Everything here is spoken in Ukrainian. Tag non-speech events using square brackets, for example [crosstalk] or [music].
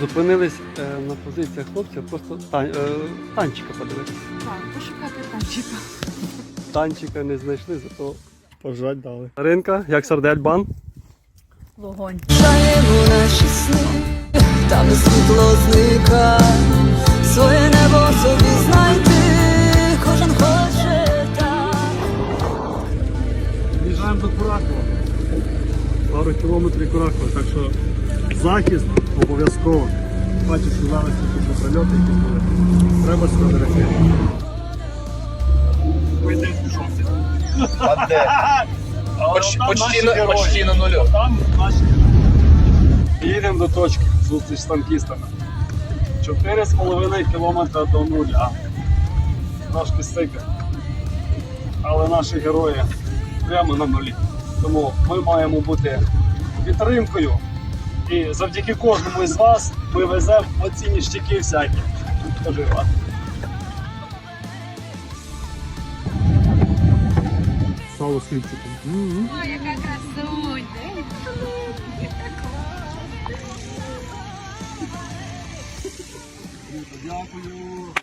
Зупинились е, на позиціях хлопців, просто тан, е, танчика подивитися. Так, пошукати танчика. Танчика не знайшли, зато пожать дали. Ринка, як сардель бан. Вогонь. Шаємо наші сни, там світло зникає, своє Біжаємо до Куракова. Пару кілометрів Куракова, так що захист обов'язково. Бачу, що зараз тут прильоти якісь були. Треба сфотографувати. А де? [laughs] Почти, почти, на, почти на нулю. Там наші. Їдемо до точки, зустріч з танкістами. 4,5 кілометра до нуля. Трошки стика. Але наші герої прямо на нулі. Тому ми маємо бути підтримкою. І завдяки кожному із вас ми веземо оціні щеки всякі. Поживати. Сало з хлібчиком. О, яка красуня! Дякую!